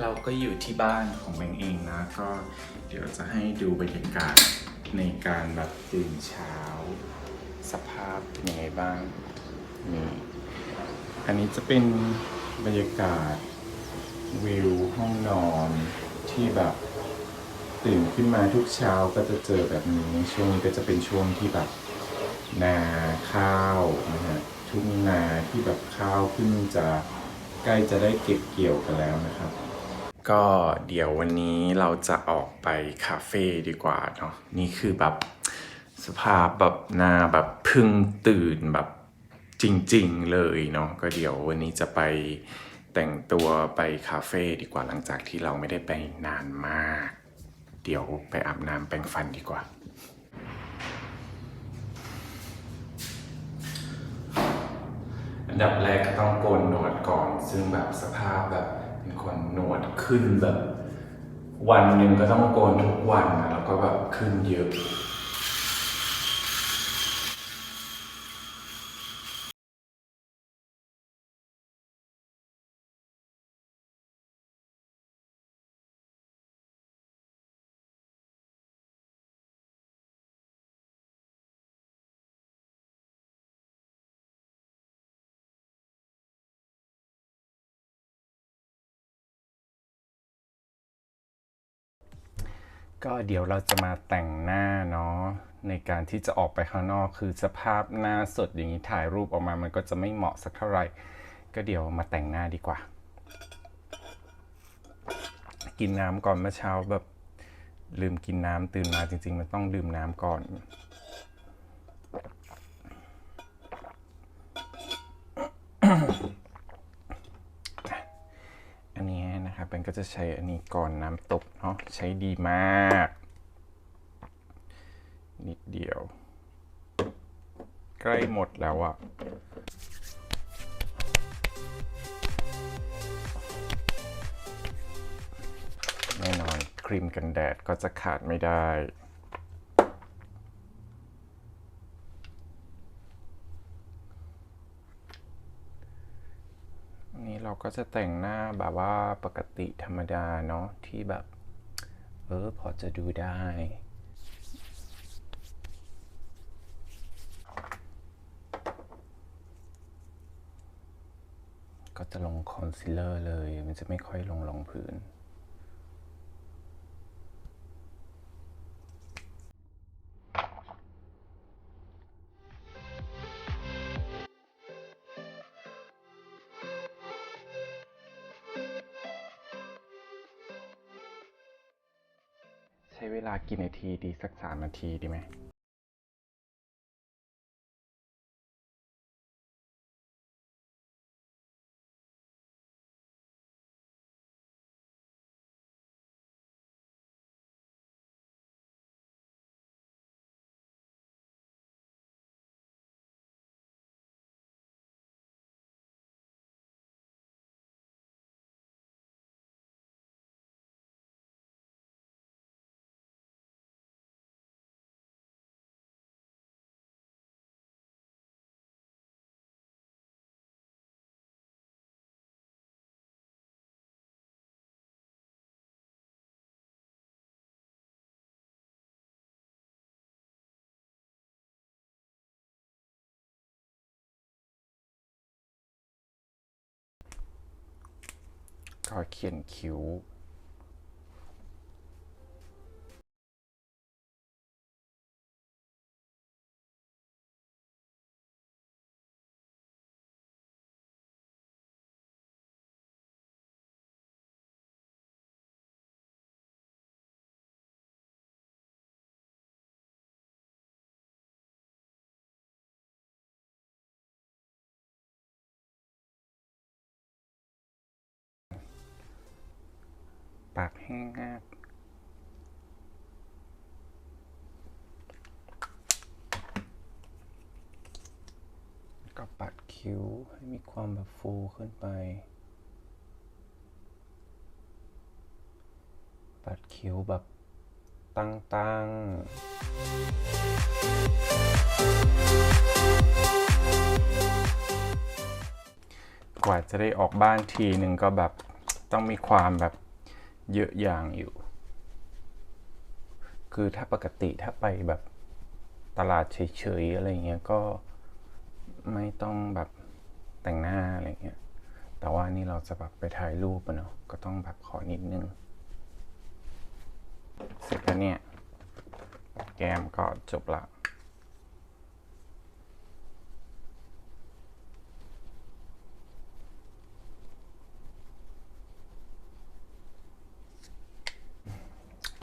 เราก็อยู่ที่บ้านของแบงเองนะ ก็เดี๋ยวจะให้ดูบรรยากาศในการแบบตื่นเช้า สภาพเป็นยังไงบ้างนี่อันนี้จะเป็นบรรยากาศวิวห้องนอนที่แบบตื่นขึ้นมาทุกเช้าก็จะเจอแบบนี้ ช่วงนี้ก็จะเป็นช่วงที่แบบนาข้าวนะฮะทุ่งนาที่แบบข้าวเพิ่งจะ ใกล้จะได้เก็บเกี่ยวกันแล้วนะครับ ก็เดี๋ยววันนี้เราจะออกไปคาเฟ่ดีกว่าเนาะนี่คือแบบสภาพแบบนาแบบเพึ่งตื่นแบบจริงๆเลยเนาะก็เดี๋ยววันนี้จะไปแต่งตัวไปคาเฟ่ดีกว่าหลังจากที่เราไม่ได้ไปนานมาก เดี๋ยวไปอาบน้ำแปรงฟันดีกว่า อัน ดับแรกก็ต้องโกนหนวดก่อน ซึ่งแบบสภาพแบบเป็นคนหนวดขึ้นแบบ วันหนึ่งก็ต้องโกนทุกวันนะแล้วก็แบบขึ้นเยอะ ก็เดี๋ยวเราจะมาแต่งหน้าเนาะในการที่จะออกไปข้างนอกคือสภาพหน้าสดอย่างนี้ถ่ายรูปออกมามันก็จะไม่เหมาะสักเท่าไหร่ ก็เดี๋ยวมาแต่งหน้าดีกว่า กินน้ำก่อนเมื่อเช้าแบบลืมกินน้ำตื่นมาจริง ๆ มันต้องดื่มน้ำก่อน ก็จะใช้อันนี้ก่อนน้ำตกเนาะใช้ดีมาก นิดเดียว ใกล้หมดแล้วอะแน่นอนครีมกันแดดก็จะขาดไม่ได้ อันนี้ เราก็จะแต่งหน้าแบบว่าปกติธรรมดาเนาะที่แบบ เออ พอจะดูได้ ก็จะลงคอนซีลเลอร์เลย มันจะไม่ค่อยลงรองพื้น ช้เวลากี่นาทีดีสักสามนาทีดีไหม อยเขียนคิ้ว ปากแห้งมากก็ปัดคิ้วให้มีความแบบฟูขึ้นไป ปัดคิ้วแบบตั้งๆ กว่าจะได้ออกบ้านทีหนึ่งก็แบบต้องมีความแบบ เยอะอย่างอยู่ คือถ้าปกติถ้าไปแบบตลาดเฉยๆอะไรเงี้ยก็ไม่ต้องแบบแต่งหน้าอะไรเงี้ย แต่ว่านี่เราจะแบบไปถ่ายรูปอะเนาะ ก็ต้องแบบขอนิดนึง เสร็จแล้วเนี่ย แก้มก็จบละ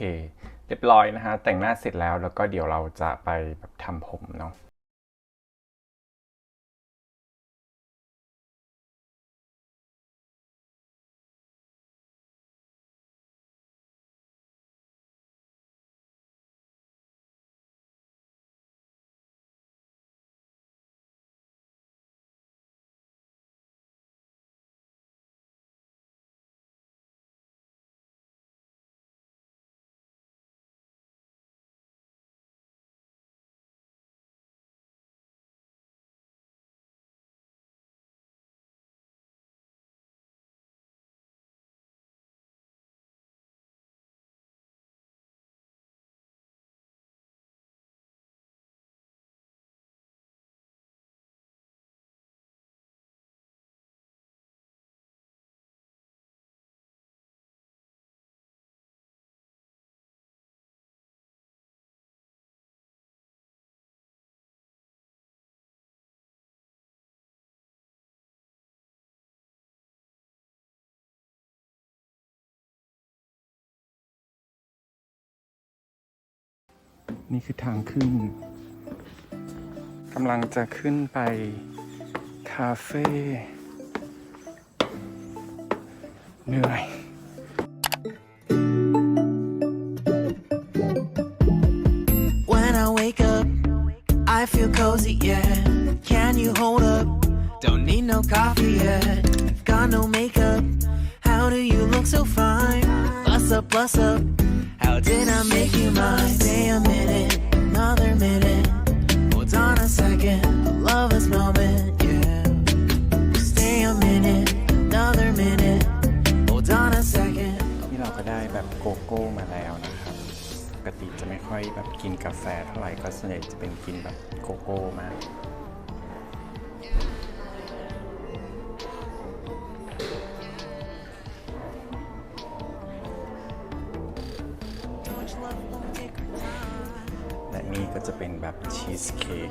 เคเรียบร้อยนะฮะ แต่งหน้าเสร็จแล้วแล้วก็เดี๋ยวเราจะไปแบบทำผมเนาะ นี่คือทางขึ้นกำลังจะขึ้นไป คาเฟ่เหนื่อย When I wake up, I feel cozy, yeah. Can you hold up? กินกาแฟเท่าไหร่ก็ส่วนใหญ่จะเป็นกินแบบโกโก้มากและนี่ก็จะเป็นแบบชีสเค้ก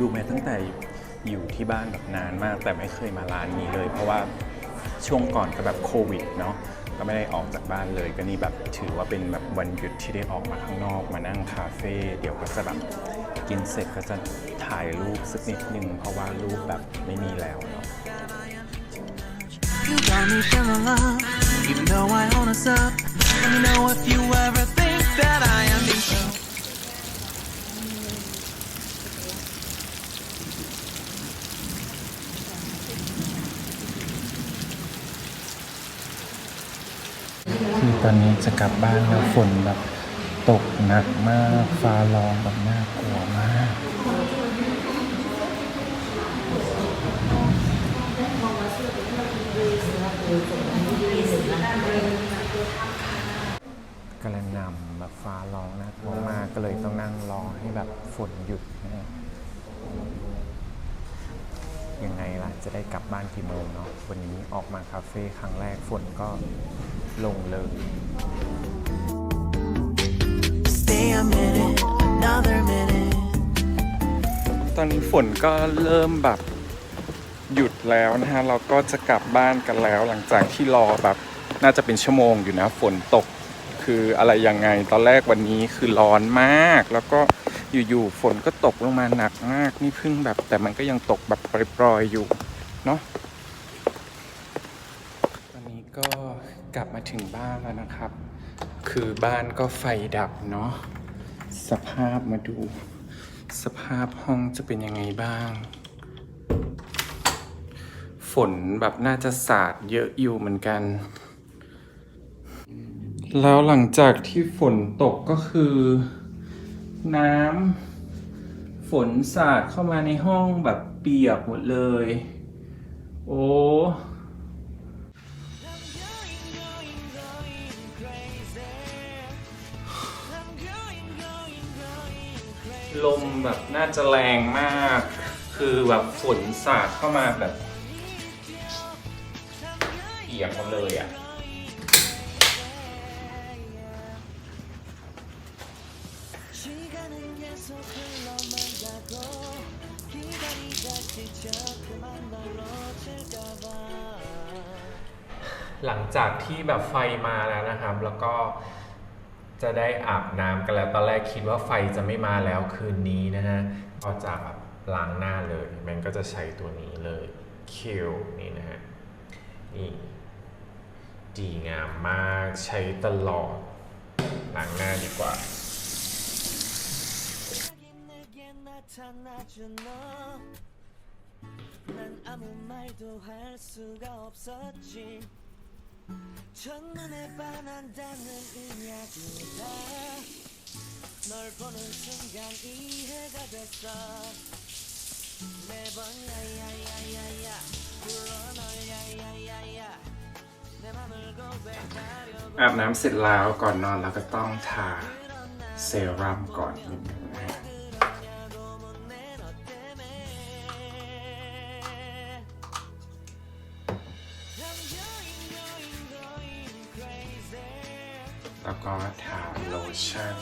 ดูมาตั้งแต่อยู่ที่บ้านแบบนานมาก แต่ไม่เคยมาร้านนี้เลย เพราะว่าช่วงก่อนก็แบบโควิดเนาะก็ไม่ได้ออกจากบ้านเลยก็นี่แบบถือว่าเป็นแบบวันหยุดที่ได้ออกมาข้างนอกมานั่งคาเฟ่เดี๋ยวก็จะแบบกินเสร็จก็จะถ่ายรูปสักนิดนึงเพราะว่ารูปแบบไม่มีแล้วเนาะ You got me feeling love, even though I own us up. Let me know if you ever think that I am being so. คือ ตอนนี้จะกลับบ้านแล้วฝนแบบตกหนักมาก ฟ้าร้องแบบน่ากลัวมากกำลังนำแบบฟ้าร้องน่ากลัวมากก็เลยต้องนั่งรอให้แบบฝนหยุดนะฮะยังไงล่ะ จะได้กลับบ้านกี่โมงเนาะวันนี้ออกมาคาเฟ่ครั้งแรกฝนก็ ลงเลย Stay a minute, another ตอนนี้ฝนก็เริ่มแบบหยุดแล้วนะฮะ เราก็จะกลับบ้านกันแล้ว หลังจากที่รอแบบน่าจะเป็นชั่วโมงอยู่นะ ฝนตกคืออะไรยังไง ตอนแรกวันนี้คือร้อนมาก แล้วก็อยู่ๆฝนก็ตกลงมาหนักมาก นี่เพิ่งแบบแต่มันก็ยังตกแบบปล่อยๆอยู่เนาะ ตอนนี้ก็ กลับมาถึงบ้านแล้วนะครับ คือบ้านก็ไฟดับเนาะ สภาพมาดู สภาพห้องจะเป็นยังไงบ้าง ฝนแบบน่าจะสาดเยอะอยู่เหมือนกัน แล้วหลังจากที่ฝนตกก็คือ น้ำฝนสาดเข้ามาในห้องแบบเปียกหมดเลย โอ้ ลมแบบน่าจะแรงมาก คือแบบฝนสาดเข้ามาแบบเปียกหมดเลยอะหลังจากที่แบบไฟมาแล้วนะครับ แล้วก็ จะได้อาบน้ำกันแล้ว ตอนแรกคิดว่าไฟจะไม่มาแล้วคืนนี้นะฮะ ก็จะแบบล้างหน้าเลยแมนก็จะใช้ตัวนี้เลยคิวนี่นะฮะ นี่ ดีงามมากใช้ตลอด ล้างหน้าดีกว่า 내게 나타나준 너. 난 아무 말도 할 수가 없었지. 첫눈에 반한다는 이야기가 널 보는 순간 이해가 됐어. 매번 야야야야야 불러 널 야야야야 내 맘을 고백하려고 อาบน้ำเสร็จแล้วก่อนนอนเราก็ต้องทาเซรั่มก่อนนิดนึงนะฮะ แล้วก็ทาโลชั่น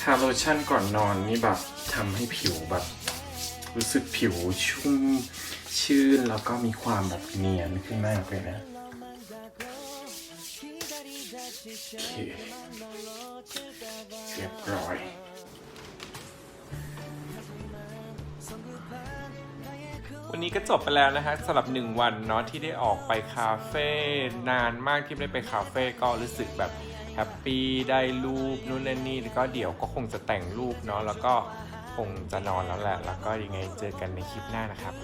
ทาโลชั่นก่อนนอนนี่แบบทำให้ผิวแบบ รู้สึกผิวชุ่มชื่นแล้วก็มีความแบบเนียนขึ้นมากเลยนะเคเรียบร้อยวันนี้ก็จบไปแล้วนะฮะสำหรับหนึ่งวันเนาะที่ได้ออกไปคาเฟ่นานมากที่ไม่ได้ไปคาเฟ่ก็รู้สึกแบบ แฮปปี้ได้รูปนู่นนั่นนี่แล้วก็เดี๋ยวก็คงจะแต่งรูปเนาะแล้วก็คงจะนอนแล้วแหละ แล้วก็ยังไงเจอกันในคลิปหน้านะครับ